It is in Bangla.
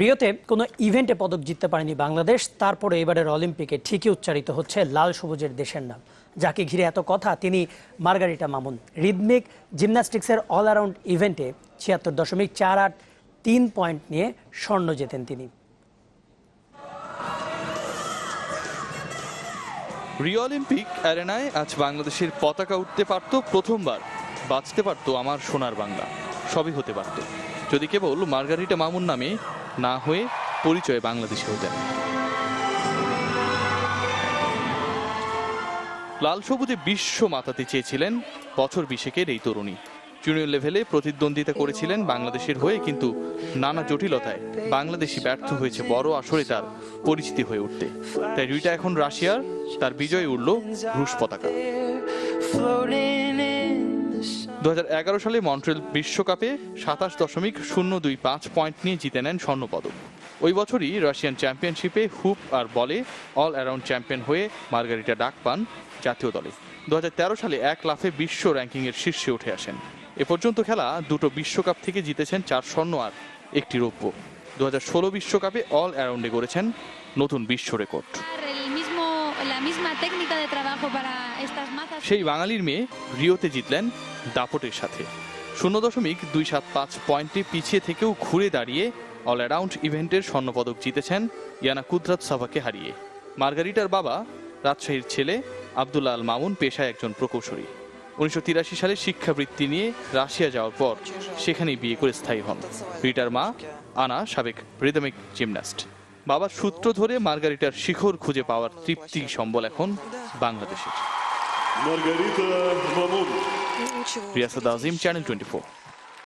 রিওতে কোনো ইভেন্টে পদক জিততে পারেনি বাংলাদেশ, তারপরে এবারের অলিম্পিকে ঠিকই উচ্চারিত হচ্ছে লাল সবুজের দেশের নাম। যাকে ঘিরে এত কথা, তিনি মার্গারিটা মামুন। রিদমিক জিমন্যাস্টিক্সের অল অ্যারাউন্ড ইভেন্টে ছিয়াত্তর দশমিক চার আট তিন পয়েন্ট নিয়ে স্বর্ণ জেতেন তিনি। রিও অলিম্পিক অ্যারেনায় আজ বাংলাদেশের পতাকা উঠতে পারত প্রথমবার। বাঁচতে পারত আমার সোনার বাংলা। সবই হতে পারত। যদি কেবল মার্গারিটা মামুন নামে না হয়ে পরিচয় বাংলাদেশে হতেন লাল সবুজে বিশ্ব মাতাতে চেয়েছিলেন বছর বিশেকের এই তরুণী। জুনিয়র লেভেলে প্রতিদ্বন্দ্বিতা করেছিলেন বাংলাদেশের হয়ে, কিন্তু নানা জটিলতায় বাংলাদেশি ব্যর্থ হয়েছে বড় আসরে তার পরিচিতি হয়ে উঠতে। তাই রুইটা এখন রাশিয়ার, তার বিজয় উঠল রুশ পতাকা। দু হাজার এগারো সালে মন্ট্রিয়াল বিশ্বকাপে সাতাশ দশমিক শূন্য দুই পাঁচ পয়েন্ট নিয়ে জিতে নেন স্বর্ণপদক। ওই বছরই রাশিয়ান চ্যাম্পিয়নশিপে হুপ আর বলে অল অ্যারাউন্ড চ্যাম্পিয়ন হয়ে মার্গারিটা ডাক পান জাতীয় দলে। দু হাজার তেরো সালে এক লাফে বিশ্ব র্যাঙ্কিংয়ের শীর্ষে উঠে আসেন। এ পর্যন্ত খেলা দুটো বিশ্বকাপ থেকে জিতেছেন চার স্বর্ণ আর একটি রৌপ্য। দু বিশ্বকাপে অল অ্যারাউন্ডে গড়েছেন নতুন বিশ্ব record. La misma técnica de trabajo para estas mazas. সেই বাঙালির মেয়ে রিওতে জিতলেন দাপটের সাথে। শূন্য দশমিক দুই সাত পাঁচ পয়েন্টে পিছিয়ে থেকেও ঘুরে দাঁড়িয়ে অল অ্যারাউন্ড ইভেন্টের স্বর্ণপদক জিতেছেন ইয়ানা কুদরাত সাভাকে হারিয়ে। মার্গারিটার বাবা, রাজশাহীর ছেলে আবদুল্লাহ আল মামুন পেশায় একজন প্রকৌশলী। উনিশশো তিরাশি সালে শিক্ষাবৃত্তি নিয়ে রাশিয়া যাওয়ার পর সেখানেই বিয়ে করে স্থায়ী হন। রিটার মা আনা সাবেক রিদমিক জিমন্যাস্ট বাবার সূত্র ধরে মার্গারিটার শিখর খুঁজে পাওয়ার তৃপ্তি সম্বল এখন বাংলাদেশের। রিয়াসাদ আজিম চ্যানেল টোয়েন্টি